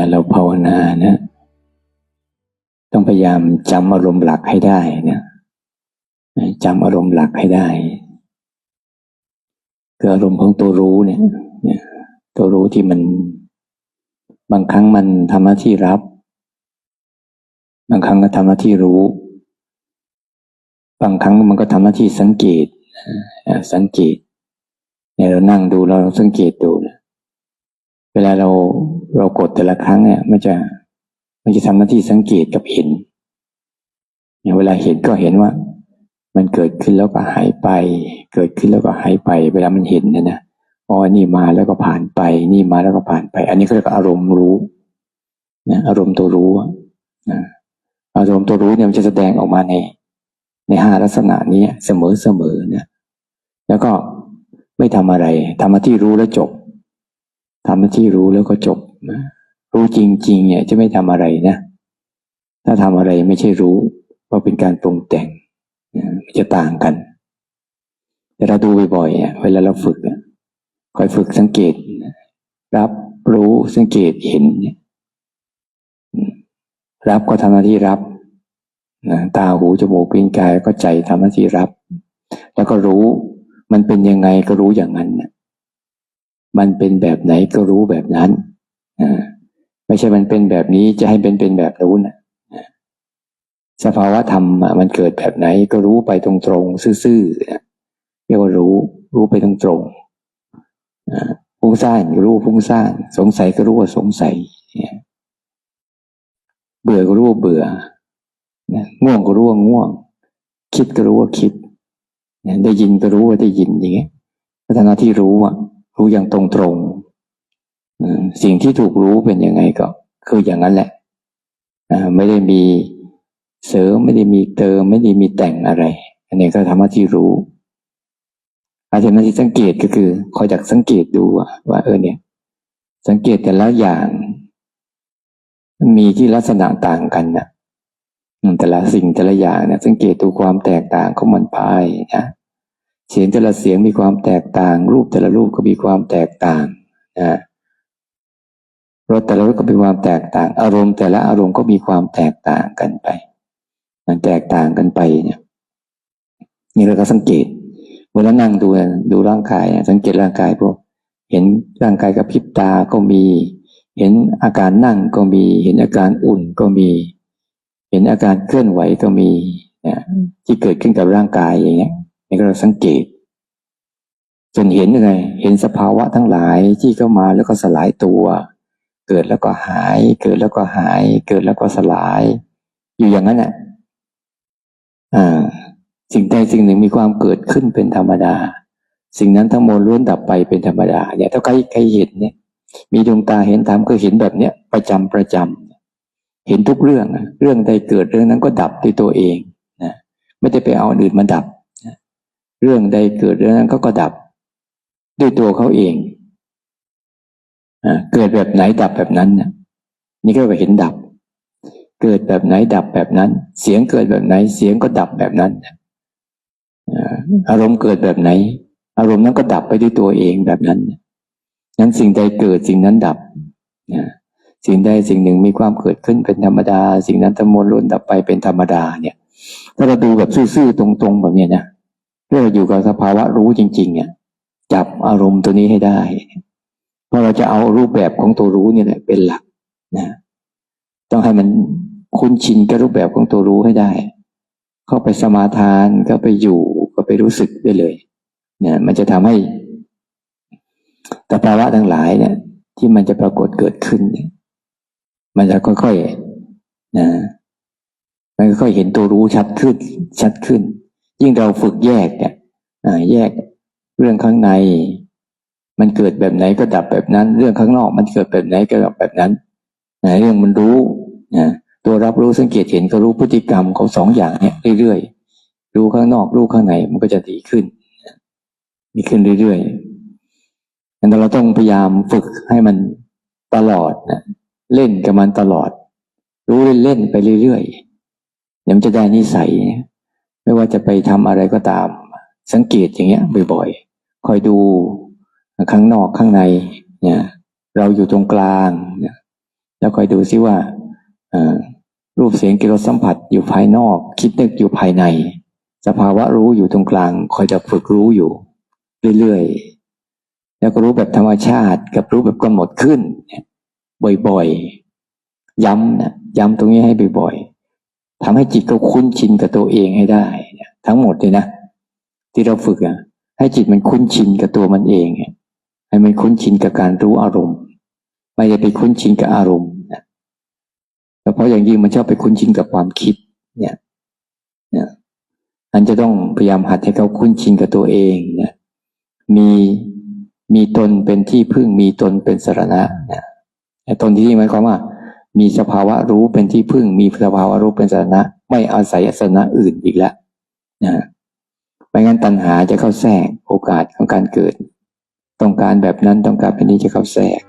ลาเราภาวนานะต้องพยายามจำอารมณ์หลักให้ได้นะจำอารมณ์หลักให้ได้คืออารมณ์ของตัวรู้เนี่ย ตัวรู้ที่มัน บางครั้งมันทำหน้าที่รับ บางครั้งก็ทำหน้าที่รู้ บางครั้งมันก็ทำหน้าที่สังเกตสังเกตเนี่ยเรานั่งดูเราสังเกตดูเลาเราเรากดแต่ละครั้งเนี่ยมันจะมันจะทำหน้าที่สังเกตกับเห็นอย่างเวลาเห็นก็เห็นว่า มันเกิดขึ้นแล้วก็หายไป เกิดขึ้นแล้วก็หายไป เวลามันเห็นนะนะอ๋อนี่มาแล้วก็ผ่านไป นี่มาแล้วก็ผ่านไป อันนี้เขาเรียกอารมณ์รู้นะอารมณ์ตัวรู้นะอารมณ์ตัวรู้เนี่ยมันจะแสดงออกมาใน ในห้าลักษณะนี้เสมอเสมอเนี่ยแล้วก็ไม่ทำอะไรทำมาที่รู้แล้วจบ ทำมาที่รู้แล้วก็จบรู้จริง ๆ เนี่ยจะไม่ทำอะไรนะ ถ้าทำอะไรไม่ใช่รู้เพราเป็นการปรุงแต่งมันจะต่างกัน แต่เราดูบ่อยๆเวลาเราฝึกคอยฝึกสังเกต รับรู้สังเกตเห็นรับก็ทำหน้าที่รับตาหูจมูกลิ้นกายก็ใจทำหน้าที่รับ แล้วก็รู้มันเป็นยังไงก็รู้อย่างนั้น มันเป็นแบบไหนก็รู้แบบนั้นไม่ใช่มันเป็นแบบนี้จะให้เป็นเป็นแบบนู้นสภาวะธรรมมันเกิดแบบไหนก็รู้ไปตรงๆซื่อๆเรียกว่ารู้รู้ไปตรงๆฟุ้งซ่านก็รู้ฟุ้งซ่านสงสัยก็รู้ว่าสงสัยเบื่อก็รู้ว่าเบื่อง่วงก็รู้ว่าง่วง คิดก็รู้ว่าคิด ได้ยินก็รู้ว่าได้ยินอย่างเงี้ยพัฒนาที่รู้อะ รู้อย่างตรงตรงสิ่งที่ถูกรู้เป็นยังไงก็ คืออย่างนั้นแหละไม่ได้มีเสริมไม่ได้มีเติม ไม่ได้มีแต่งอะไร อันนี้ก็ทำหน้าที่รู้ อาจจะหน้าที่สังเกตก็คือ คอยดักสังเกตดูว่าเออเนี่ย สังเกตแต่ละอย่าง มีที่ลักษณะต่างกันนะแต่ละสิ่งแต่ละอย่างเนี่ยสังเกตดูความแตกต่างของมันไปนะ เสียงแต่ละเสียงมีความแตกต่าง รูปแต่ละรูปก็มีความแตกต่างนะรสแต่ละรสก็มีความแตกต่าง อารมณ์แต่ละอารมณ์ก็มีความแตกต่างกันไป มันแตกต่างกันไปเนี่ยนี่เราก็สังเกตเวลานั่งดูดูร่างกายสังเกตร่างกายพวก เห็นร่างกายกับพริบตาก็มี เห็นอาการนั่งก็มี เห็นอาการอุ่นก็มี เห็นอาการเคลื่อนไหวก็มีนะที่เกิดขึ้นกับร่างกายอย่างเงี้ย นี่ก็เราสังเกต จนเห็นยังไง เห็นสภาวะทั้งหลายที่เข้ามาแล้วก็สลายตัว เกิดแล้วก็หาย เกิดแล้วก็หาย เกิดแล้วก็สลาย อยู่อย่างนั้นแหละอ่า สิ่งใดสิ่งหนึ่งมีความเกิดขึ้นเป็นธรรมดา สิ่งนั้นทั้งหมดล้วนดับไปเป็นธรรมดาเนี่ยถ้าใครใครเห็นเนี่ย มีดวงตาเห็นธรรมก็เห็นแบบเนี้ยประจำประจำเห็นทุกเรื่อง เรื่องใดเกิดเรื่องนั้นก็ดับด้วยตัวเองนะ ไม่ได้ไปเอาอื่นมาดับ เรื่องใดเกิดเรื่องนั้นก็ก็ดับ ด้วยตัวเขาเองเกิดแบบไหนดับแบบนั้นนี่ก็เห็นดับ เกิดแบบไหนดับแบบนั้น เสียงเกิดแบบไหน เสียงก็ดับแบบนั้นอารมณ์เกิดแบบไหน อารมณ์นั้นก็ดับไปด้วยตัวเองแบบนั้นนั้นสิ่งใดเกิดสิ่งนั้นดับสิ่งใดสิ่งหนึ่งมีความเกิดขึ้นเป็นธรรมดา สิ่งนั้นทั้งมวลล้นดับไปเป็นธรรมดาเนี่ย ถ้าเราดูแบบซื่อๆตรงๆแบบนี้นะ เรื่องอยู่กับสภาวะรู้จริง ๆ เนี่ย จับอารมณ์ตัวนี้ให้ได้ เพราะเราจะเอารูปแบบของตัวรู้เนี่ยเป็นหลักนะต้องให้มันคุ้นชินกับรูปแบบของตัวรู้ให้ได้ เข้าไปสมาทานก็ไปอยู่ก็ไปรู้สึกได้เลยเนี่ยมันจะทำให้สภาวะทั้งหลายเนี่ย ที่มันจะปรากฏเกิดขึ้นเนี่ยมันจะค่อยๆนะมันค่อยเห็นตัวรู้ชัดขึ้น ชัดขึ้น ยิ่งเราฝึกแยกเนี่ยแยกเรื่องข้างใน มันเกิดแบบไหนก็ดับแบบนั้น เรื่องข้างนอกมันเกิดแบบไหนก็ดับแบบนั้นนะเรื่องมันรู้นะตัวรับรู้สังเกตเห็นก็รู้พฤติกรรมของสองอย่างเนี่ยเรื่อยๆรู้ข้างนอกรู้ข้างในมันก็จะดีขึ้นดีขึ้นเรื่อยๆงนั้นเราต้องพยายามฝึกให้มันตลอดนะเล่นกับมันตลอด รู้เล่นๆไปเรื่อยๆเดี๋ยวมันจะได้นิสัย ไม่ว่าจะไปทำอะไรก็ตาม สังเกตอย่างเงี้ยบ่อยๆ คอยดูข้างนอกข้างในเนี่ยเราอยู่ตรงกลางเนี่ยแล้วคอยดูซิว่ารูปเสียงกิรสสัมผัสอยู่ภายนอก คิดนึกอยู่ภายใน สภาวะรู้อยู่ตรงกลาง คอยจะฝึกรู้อยู่ เรื่อยๆ แล้วก็รู้แบบธรรมชาติ กับรู้แบบกำหนดขึ้นบ่อยๆ ย้ำนะย้ำตรงนี้ให้บ่อยๆ ทำให้จิตเขาคุ้นชินกับตัวเองให้ได้ ทั้งหมดเลยนะที่เราฝึกอะให้จิตมันคุ้นชินกับตัวมันเองให้มันคุ้นชินกับการรู้อารมณ์ ไม่ได้ไปคุ้นชินกับอารมณ์นะแต่เพราะอย่างยิ่งมันชอบไปคุ้นชินกับความคิด เนี่ยเนี่ยอันจะต้องพยายามหัดให้เขาคุ้นชินกับตัวเองเนี่ยมีมีตนเป็นที่พึ่งมีตนเป็นสรณะนะแต่ตนที่นี่หมายความว่า มีสภาวะรู้เป็นที่พึ่ง มีสภาวะรู้เป็นสระไม่อาศัยสระอื่นอีกแล้วนะไม่งั้นตัณหาจะเข้าแทรกโอกาสของการเกิด ต้องการแบบนั้นต้องการแบบนี้จะเข้าแทรก